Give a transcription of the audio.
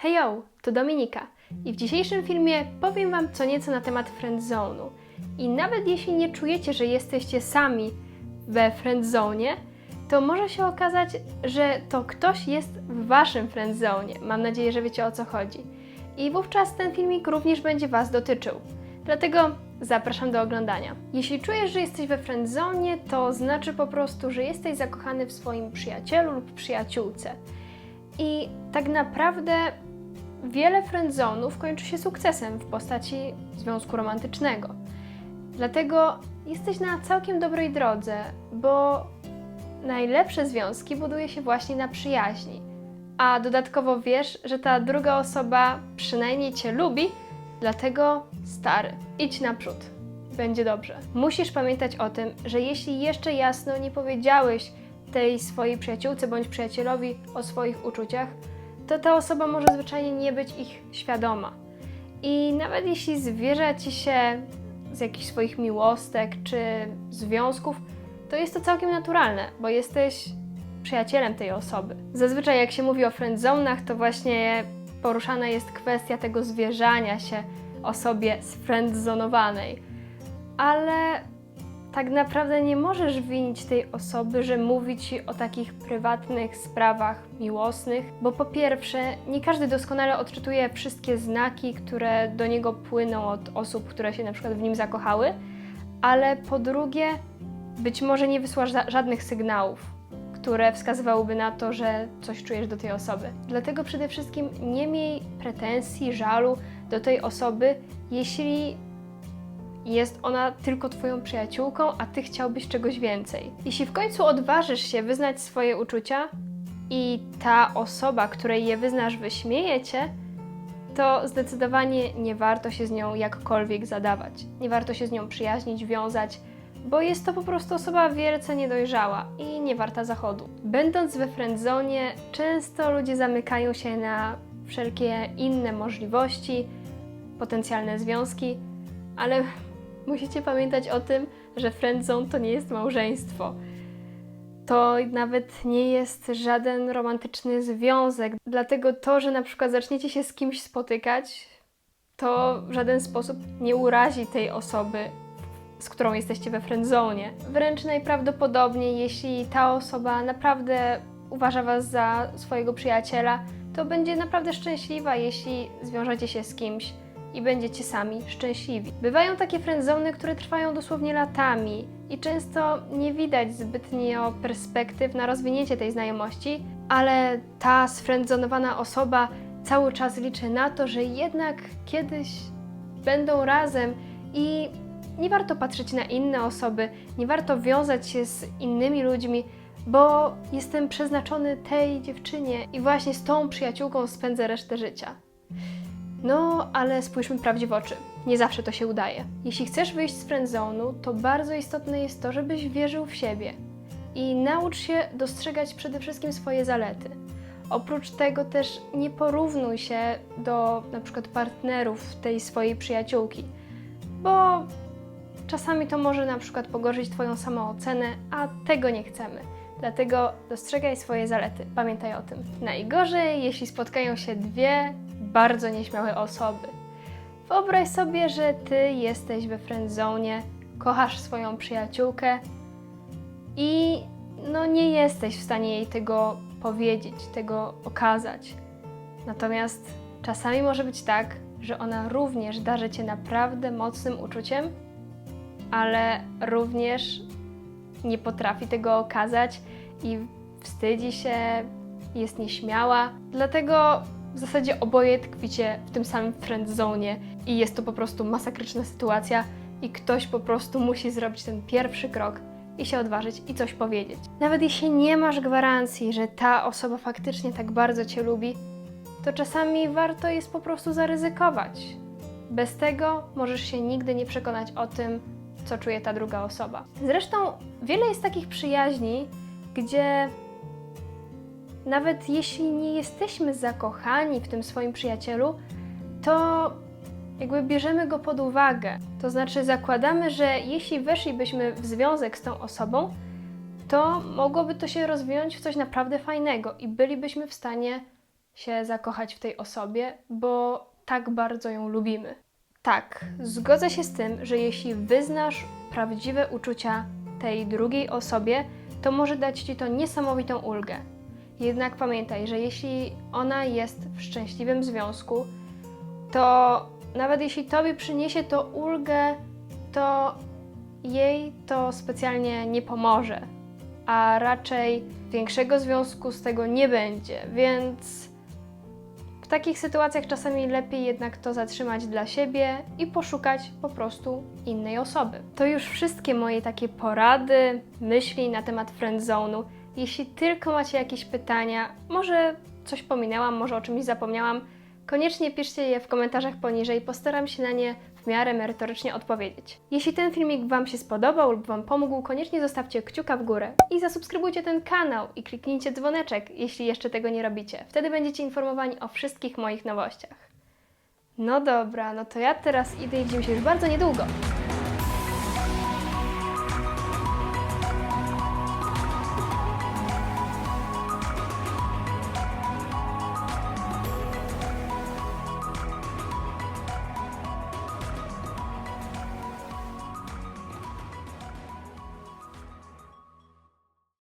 Hejo, to Dominika i w dzisiejszym filmie powiem Wam co nieco na temat friendzone'u. I nawet jeśli nie czujecie, że jesteście sami we friendzone, to może się okazać, że to ktoś jest w Waszym friendzone. Mam nadzieję, że wiecie o co chodzi. I wówczas ten filmik również będzie Was dotyczył. Dlatego zapraszam do oglądania. Jeśli czujesz, że jesteś we friendzone, to znaczy po prostu, że jesteś zakochany w swoim przyjacielu lub przyjaciółce. I tak naprawdę wiele friendzonów kończy się sukcesem w postaci związku romantycznego. Dlatego jesteś na całkiem dobrej drodze, bo najlepsze związki buduje się właśnie na przyjaźni. A dodatkowo wiesz, że ta druga osoba przynajmniej cię lubi, dlatego stary, idź naprzód. Będzie dobrze. Musisz pamiętać o tym, że jeśli jeszcze jasno nie powiedziałeś tej swojej przyjaciółce bądź przyjacielowi o swoich uczuciach, to ta osoba może zwyczajnie nie być ich świadoma. I nawet jeśli zwierza ci się z jakichś swoich miłostek czy związków, to jest to całkiem naturalne, bo jesteś przyjacielem tej osoby. Zazwyczaj jak się mówi o friendzonach, to właśnie poruszana jest kwestia tego zwierzania się osobie sfriendzonowanej. Ale tak naprawdę nie możesz winić tej osoby, że mówi ci o takich prywatnych sprawach miłosnych, bo po pierwsze, nie każdy doskonale odczytuje wszystkie znaki, które do niego płyną od osób, które się na przykład w nim zakochały, ale po drugie, być może nie wysłasz ża- żadnych sygnałów, które wskazywałyby na to, że coś czujesz do tej osoby. Dlatego przede wszystkim nie miej pretensji, żalu do tej osoby, jeśli jest ona tylko Twoją przyjaciółką, a Ty chciałbyś czegoś więcej. Jeśli w końcu odważysz się wyznać swoje uczucia i ta osoba, której je wyznasz, wyśmieje Cię, to zdecydowanie nie warto się z nią jakkolwiek zadawać. Nie warto się z nią przyjaźnić, wiązać, bo jest to po prostu osoba wielce niedojrzała i nie warta zachodu. Będąc we friendzonie, często ludzie zamykają się na wszelkie inne możliwości, potencjalne związki, ale musicie pamiętać o tym, że friendzone to nie jest małżeństwo. To nawet nie jest żaden romantyczny związek. Dlatego to, że na przykład zaczniecie się z kimś spotykać, to w żaden sposób nie urazi tej osoby, z którą jesteście we friendzone. Wręcz najprawdopodobniej, jeśli ta osoba naprawdę uważa was za swojego przyjaciela, to będzie naprawdę szczęśliwa, jeśli zwiążecie się z kimś i będziecie sami szczęśliwi. Bywają takie friendzony, które trwają dosłownie latami i często nie widać zbytnio perspektyw na rozwinięcie tej znajomości, ale ta sfriendzonowana osoba cały czas liczy na to, że jednak kiedyś będą razem i nie warto patrzeć na inne osoby, nie warto wiązać się z innymi ludźmi, bo jestem przeznaczony tej dziewczynie i właśnie z tą przyjaciółką spędzę resztę życia. No, ale spójrzmy prawdzie w oczy. Nie zawsze to się udaje. Jeśli chcesz wyjść z friendzonu, to bardzo istotne jest to, żebyś wierzył w siebie i naucz się dostrzegać przede wszystkim swoje zalety. Oprócz tego też nie porównuj się do na przykład partnerów tej swojej przyjaciółki, bo czasami to może na przykład pogorszyć Twoją samoocenę, a tego nie chcemy. Dlatego dostrzegaj swoje zalety, pamiętaj o tym. Najgorzej, jeśli spotkają się dwie bardzo nieśmiałe osoby. Wyobraź sobie, że Ty jesteś we friendzone, kochasz swoją przyjaciółkę i no nie jesteś w stanie jej tego powiedzieć, tego okazać. Natomiast czasami może być tak, że ona również darzy Cię naprawdę mocnym uczuciem, ale również nie potrafi tego okazać i wstydzi się, jest nieśmiała. Dlatego w zasadzie oboje tkwicie w tym samym friendzone i jest to po prostu masakryczna sytuacja i ktoś po prostu musi zrobić ten pierwszy krok i się odważyć i coś powiedzieć. Nawet jeśli nie masz gwarancji, że ta osoba faktycznie tak bardzo Cię lubi, to czasami warto jest po prostu zaryzykować. Bez tego możesz się nigdy nie przekonać o tym, co czuje ta druga osoba. Zresztą wiele jest takich przyjaźni, gdzie nawet jeśli nie jesteśmy zakochani w tym swoim przyjacielu, to jakby bierzemy go pod uwagę. To znaczy zakładamy, że jeśli weszlibyśmy w związek z tą osobą, to mogłoby to się rozwinąć w coś naprawdę fajnego i bylibyśmy w stanie się zakochać w tej osobie, bo tak bardzo ją lubimy. Tak, zgodzę się z tym, że jeśli wyznasz prawdziwe uczucia tej drugiej osobie, to może dać ci to niesamowitą ulgę. Jednak pamiętaj, że jeśli ona jest w szczęśliwym związku, to nawet jeśli tobie przyniesie to ulgę, to jej to specjalnie nie pomoże, a raczej większego związku z tego nie będzie, więc w takich sytuacjach czasami lepiej jednak to zatrzymać dla siebie i poszukać po prostu innej osoby. To już wszystkie moje takie porady, myśli na temat friendzone'u. Jeśli tylko macie jakieś pytania, może coś pominęłam, może o czymś zapomniałam, koniecznie piszcie je w komentarzach poniżej, postaram się na nie w miarę merytorycznie odpowiedzieć. Jeśli ten filmik Wam się spodobał lub Wam pomógł, koniecznie zostawcie kciuka w górę i zasubskrybujcie ten kanał i kliknijcie dzwoneczek, jeśli jeszcze tego nie robicie. Wtedy będziecie informowani o wszystkich moich nowościach. No dobra, no to ja teraz idę i widzimy się już bardzo niedługo.